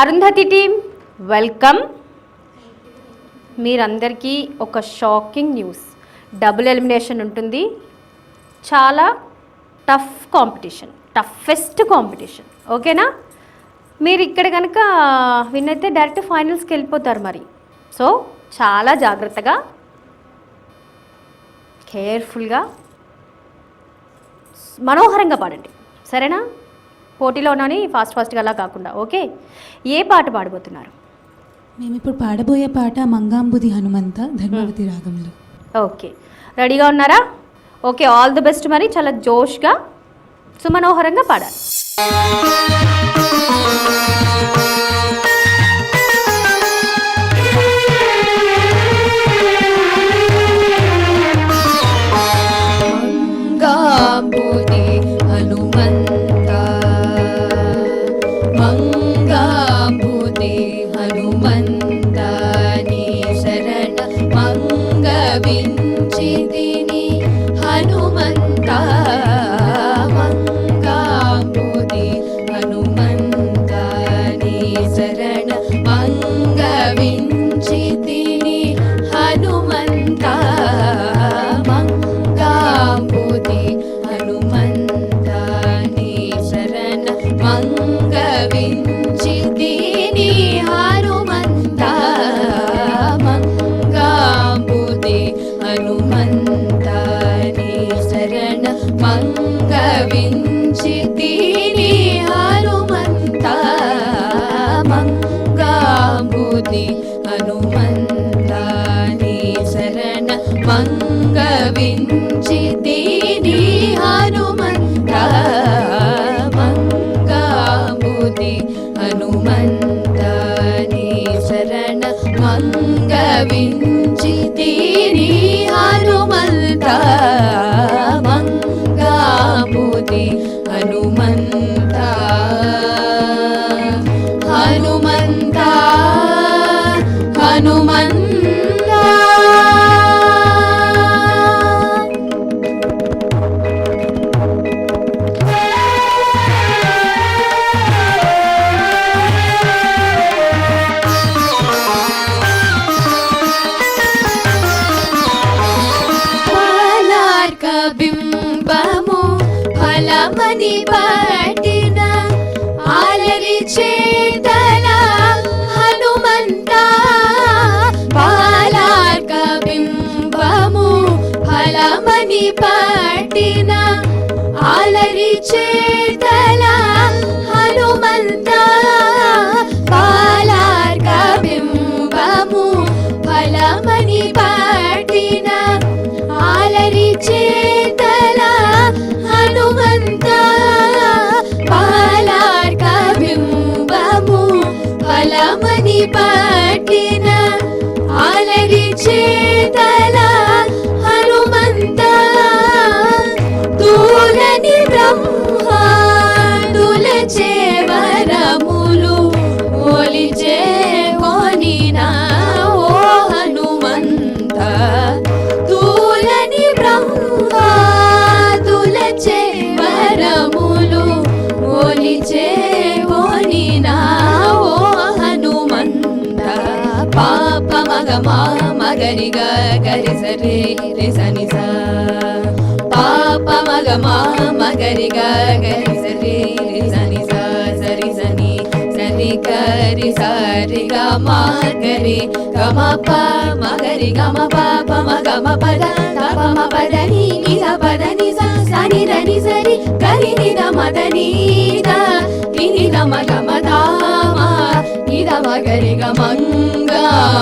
Arundhati team welcome. మీరందరికీ ఒక shocking news. Double elimination ఉంటుంది. చాలా టఫ్ కాంపిటీషన్ టఫెస్ట్ కాంపిటీషన్. ఓకేనా? మీరు ఇక్కడ కనుక విన్ అయితే డైరెక్ట్ ఫైనల్స్కి వెళ్ళిపోతారు మరి. సో చాలా జాగ్రత్తగా కేర్ఫుల్గా మనోహరంగా పాడండి. సరేనా? పోటీలోనని ఫాస్ట్ ఫాస్ట్గా అలా కాకుండా ఓకే? ఏ పాట పాడబోతున్నారు? మేము ఇప్పుడు పాడబోయే పాట మంగాంబుది హనుమంత ధర్మవతి రాగంలో. ఓకే. రెడీగా ఉన్నారా? ఓకే ఆల్ ది బెస్ట్ మరి. చాలా జోష్గా సుమనోహరంగా పాడాలి. హనుమంత ఫలమని మగరి గరి సరే రే సని సా పాప మగ మా మగరి గరి సరే రే సని సా సరి సని సరి కరి సరి గ మా గరి గమ ప మగరి గమ పాప మగ మ పద తప మ పద ని ని ద పద ని స సని ర ని సరి కరి ని ద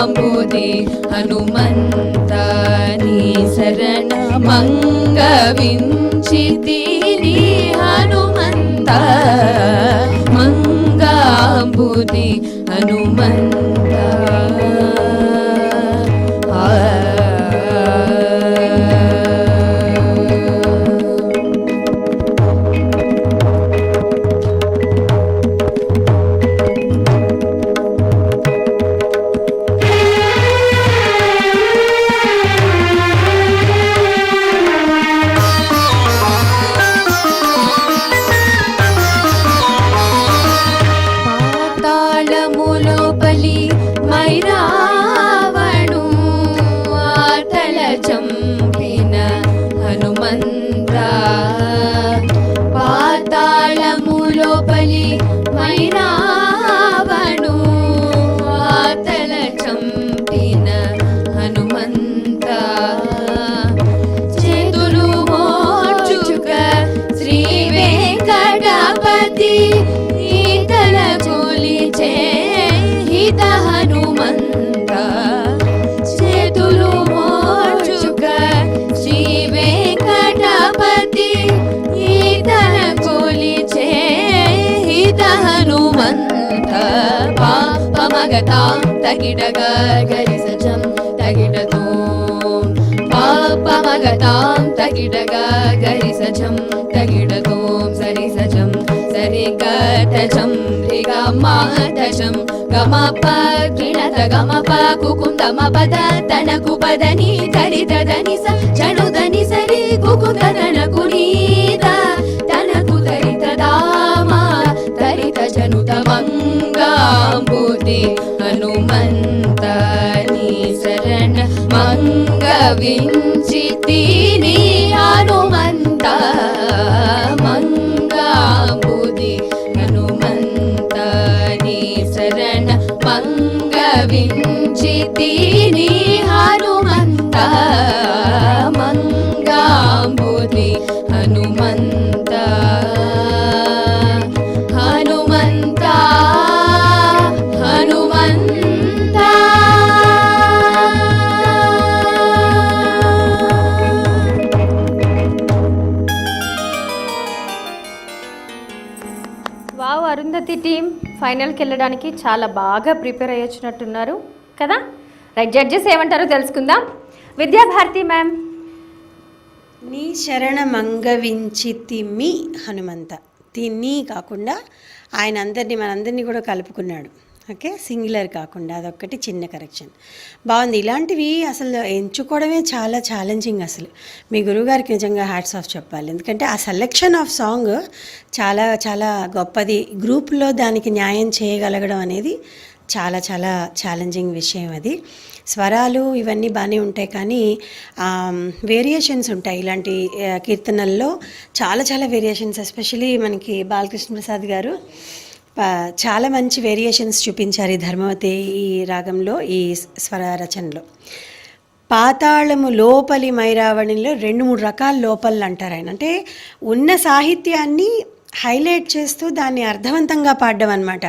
మద ని ద ని ని ద మ గ మ ద మ ని ద మ గరి గ మంగాంబుది హనుమంత నీ శరణ మంగ వించితి నీ హనుమంత. మంగాంబుది హనుమంత. మగతాం తగిడగ గరి సజం తగిడతో పాప మగతాం తగిడగ గరి సజం తగిడతో సరి సజం సరి గజం రిగ గమ కిణత గమ ప కుకుందమ పద తనకు పదని తరి vinda. ఫైనల్కి వెళ్ళడానికి చాలా బాగా ప్రిపేర్ అయ్యొచ్చినట్టున్నారు కదా? రైట్ జడ్జెస్ ఏమంటారో తెలుసుకుందాం. విద్యాభారతి మ్యామ్. నీ శరణ మంగవించి తిమ్మి హనుమంత. తిని కాకుండా ఆయన అందరినీ మనందరినీ కూడా కలుపుకున్నాడు. ఓకే? సింగులర్ కాకుండా అదొక్కటి చిన్న కరెక్షన్ బాగుంది. ఇలాంటివి అసలు ఎంచుకోవడమే చాలా ఛాలెంజింగ్ అసలు. మీ గురువుగారికి నిజంగా హ్యాట్స్ ఆఫ్ చెప్పాలి. ఎందుకంటే ఆ సెలెక్షన్ ఆఫ్ సాంగ్ చాలా చాలా గొప్పది. గ్రూప్లో దానికి న్యాయం చేయగలగడం అనేది చాలా చాలా ఛాలెంజింగ్ విషయం అది. స్వరాలు ఇవన్నీ బాగానే ఉంటాయి కానీ వేరియేషన్స్ ఉంటాయి. ఇలాంటి కీర్తనల్లో చాలా చాలా వేరియేషన్స్ ఎస్పెషలీ మనకి బాలకృష్ణ ప్రసాద్ గారు. చాలా మంచి వేరియేషన్స్ చూపించారు ఈ ధర్మవతి ఈ రాగంలో ఈ స్వర రచనలో. పాతాళము లోపలి మైరావణిలో రెండు మూడు రకాల లోపలు అంటారు ఆయన. అంటే ఉన్న సాహిత్యాన్ని హైలైట్ చేస్తూ దాన్ని అర్థవంతంగా పాడడం అనమాట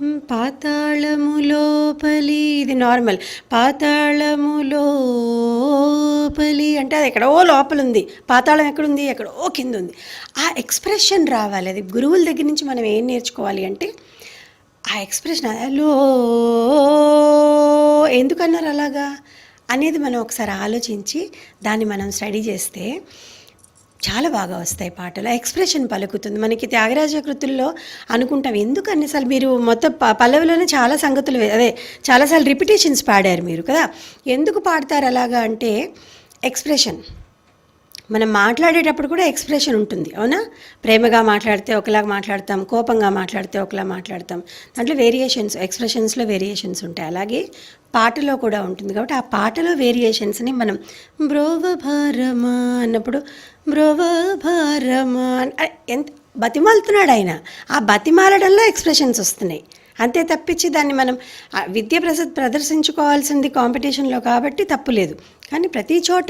పాతాళము లోపలి. ఇది నార్మల్. పాతాళము లోపలి. అంటే అది ఎక్కడో లోపల ఉంది పాతాళం ఎక్కడుంది? ఎక్కడో కింద ఉంది ఆ ఎక్స్ప్రెషన్ రావాలి. అది గురువుల దగ్గర నుంచి మనం ఏం నేర్చుకోవాలి అంటే ఆ ఎక్స్ప్రెషన్లో ఎందుకన్నారు అలాగా? అనేది మనం ఒకసారి ఆలోచించి దాన్ని మనం స్టడీ చేస్తే చాలా బాగా వస్తాయి పాటలు. ఎక్స్ప్రెషన్ పలుకుతుంది. మనకి త్యాగరాజ కృతుల్లో అనుకుంటాం ఎందుకు అన్నిసార్లు మీరు మొత్తం ప- పల్లవిలోనే చాలా సంగతులు అదే చాలాసార్లు రిపిటేషన్స్ పాడారు మీరు కదా? ఎందుకు పాడతారు అలాగా అంటే ఎక్స్ప్రెషన్ మనం మాట్లాడేటప్పుడు కూడా ఎక్స్ప్రెషన్ ఉంటుంది అవునా? ప్రేమగా మాట్లాడితే ఒకలాగా మాట్లాడతాం కోపంగా మాట్లాడితే ఒకలా మాట్లాడతాం. దాంట్లో వేరియేషన్స్ ఎక్స్ప్రెషన్స్లో వేరియేషన్స్ ఉంటాయి. అలాగే పాటలో కూడా ఉంటుంది. కాబట్టి ఆ పాటలో వేరియేషన్స్ని మనం బ్రోవ భారమా అన్నప్పుడు బ్రోవ భారమా అని- ఎంత బతిమాలుతున్నాడు ఆయన. ఆ బతిమాలడంలో ఎక్స్ప్రెషన్స్ వస్తున్నాయి. అంతే తప్పించి దాన్ని మనం ఆ, విద్య ప్రస ప్రదర్శించుకోవాల్సింది కాంపిటీషన్లో కాబట్టి తప్పు లేదు. కానీ ప్రతి చోట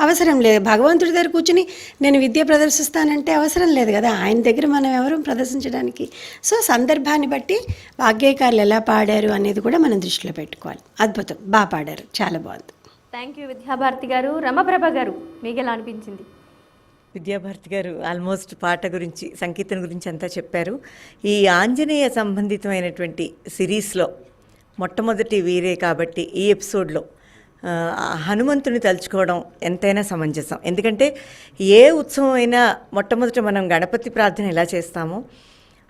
అవసరం లేదు. భగవంతుడి దగ్గర కూర్చుని నేను విద్య ప్రదర్శిస్తానంటే అవసరం లేదు కదా. ఆయన దగ్గర మనం ఎవరు ప్రదర్శించడానికి? సో సందర్భాన్ని బట్టి వాగ్గేయకారులు ఎలా పాడారు అనేది కూడా మనం దృష్టిలో పెట్టుకోవాలి. అద్భుతం. బాగా పాడారు. చాలా బాగుంది. థ్యాంక్ యూ విద్యాభారతి గారు. రమప్రభ గారు మీకు ఎలా అనిపించింది? విద్యాభారతి గారు ఆల్మోస్ట్ పాట గురించి సంకీర్తన గురించి అంతా చెప్పారు. ఈ ఆంజనేయ సంబంధితమైనటువంటి సిరీస్లో మొట్టమొదటి వీరే కాబట్టి ఈ ఎపిసోడ్లో హనుమంతుని తలుచుకోవడం ఎంతైనా సమంజసం. ఎందుకంటే ఏ ఉత్సవం అయినా మొట్టమొదట మనం గణపతి ప్రార్థన ఎలా చేస్తామో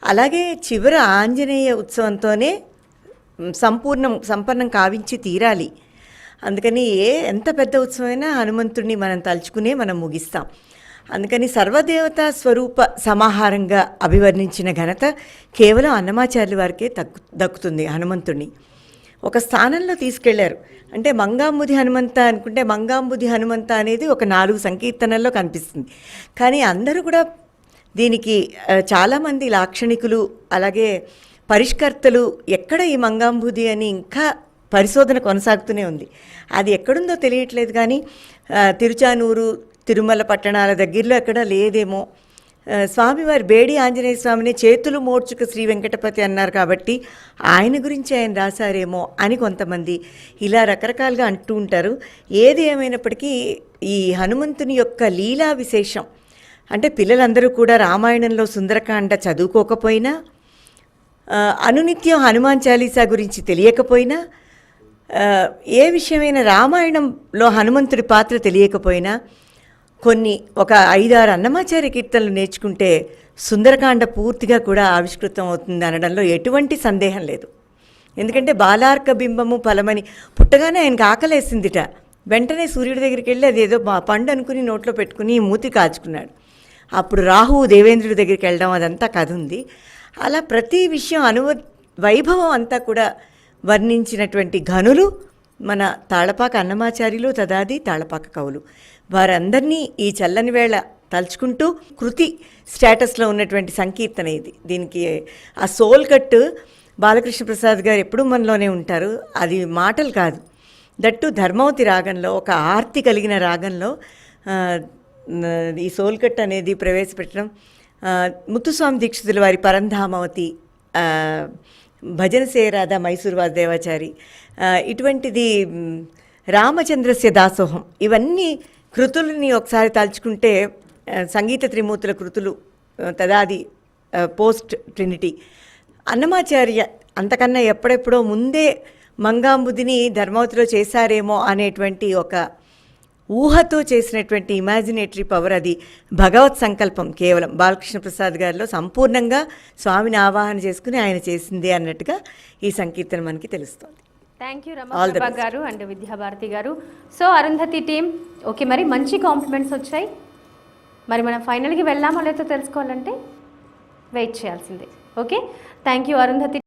అలాగే చివర ఆంజనేయ ఉత్సవంతోనే సంపూర్ణం సంపన్నం కావించి తీరాలి. అందుకని ఏ ఎంత పెద్ద ఉత్సవమైనా హనుమంతుడిని మనం తలుచుకునే మనం ముగిస్తాం. అందుకని సర్వదేవతా స్వరూప సమాహారంగా అభివర్ణించిన ఘనత కేవలం అన్నమాచార్యుల వారికే దక్కు దక్కుతుంది హనుమంతుడిని ఒక స్థానంలో తీసుకెళ్ళారు. అంటే మంగాంబుధి హనుమంత అనుకుంటే మంగాంబుధి హనుమంత అనేది ఒక నాలుగు సంకీర్తనల్లో కనిపిస్తుంది. కానీ అందరూ కూడా దీనికి చాలామంది లాక్షణికులు అలాగే పరిష్కర్తలు ఎక్కడ ఈ మంగాంబుధి అని ఇంకా పరిశోధన కొనసాగుతూనే ఉంది. అది ఎక్కడుందో తెలియట్లేదు కానీ తిరుచానూరు తిరుమల పట్టణాల దగ్గరలో ఎక్కడ లేదేమో స్వామివారి బేడి ఆంజనేయ స్వామిని చేతులు మోడ్చుక శ్రీ వెంకటపతి అన్నారు కాబట్టి ఆయన గురించి ఆయన రాశారేమో అని కొంతమంది ఇలా రకరకాలుగా అంటూ ఉంటారు. ఏది ఏమైనప్పటికీ ఈ హనుమంతుని యొక్క లీలా విశేషం అంటే పిల్లలందరూ కూడా రామాయణంలో సుందరకాండ చదువుకోకపోయినా అనునిత్యం హనుమాన్ చాలీసా గురించి తెలియకపోయినా ఏ విషయమైన రామాయణంలో హనుమంతుడి పాత్ర తెలియకపోయినా కొన్ని ఒక ఐదారు అన్నమాచార్య కీర్తనలు నేర్చుకుంటే సుందరకాండ పూర్తిగా కూడా ఆవిష్కృతం అవుతుంది అనడంలో ఎటువంటి సందేహం లేదు. ఎందుకంటే బాలార్క బింబము ఫలమని పుట్టగానే ఆయనకు ఆకలేసిందిట. వెంటనే సూర్యుడి దగ్గరికి వెళ్ళి అదేదో మా- పండు అనుకుని నోట్లో పెట్టుకుని మూతి కాచుకున్నాడు. అప్పుడు రాహువు దేవేంద్రుడి దగ్గరికి వెళ్ళడం అదంతా కథ ఉంది. అలా ప్రతి విషయం అనువ వైభవం అంతా కూడా వర్ణించినటువంటి ఘనులు మన తాళపాక అన్నమాచార్యులు తదాది తాళపాక కవులు. వారందరినీ ఈ చల్లని వేళ తలుచుకుంటూ కృతి స్టేటస్లో ఉన్నటువంటి సంకీర్తన ఇది. దీనికి ఆ సోల్ కట్ బాలకృష్ణ ప్రసాద్ గారు ఎప్పుడూ మనలోనే ఉంటారు. అది మాటలు కాదు. దట్టు ధర్మవతి రాగంలో ఒక ఆర్తి కలిగిన రాగంలో ఈ సోల్ ఈ సోల్కట్ అనేది ప్రవేశపెట్టడం ముత్తుస్వామి దీక్షితుల వారి పరంధామవతి భజన సేరాధ మైసూర్ వాసుదేవాచారి? ఇటువంటిది రామచంద్రస్య దాసోహం. ఇవన్నీ కృతులని ఒకసారి తలుచుకుంటే సంగీత త్రిమూర్తుల కృతులు తదాది పోస్ట్ ట్రినిటీ. అన్నమాచార్య అంతకన్నా ఎప్పుడెప్పుడో ముందే మంగాంబుదిని ధర్మవతిలో చేశారేమో అనేటువంటి ఒక ఊహతో చేసినటువంటి ఇమాజినేటరీ పవర్ అది భగవత్ సంకల్పం కేవలం బాలకృష్ణ ప్రసాద్ గారిలో సంపూర్ణంగా స్వామిని ఆవాహన చేసుకుని ఆయన చేసింది అన్నట్టుగా ఈ సంకీర్తన మనకి తెలుస్తుంది. థ్యాంక్ యూ రమా గారు అండ్ విద్యాభారతి గారు. సో అరుంధతి టీం ఓకే మరి మంచి కాంప్లిమెంట్స్ వచ్చాయి. మరి మనం ఫైనల్కి వెళ్ళామో లేదో తెలుసుకోవాలంటే వెయిట్ చేయాల్సిందే. Okay thank you Arundhati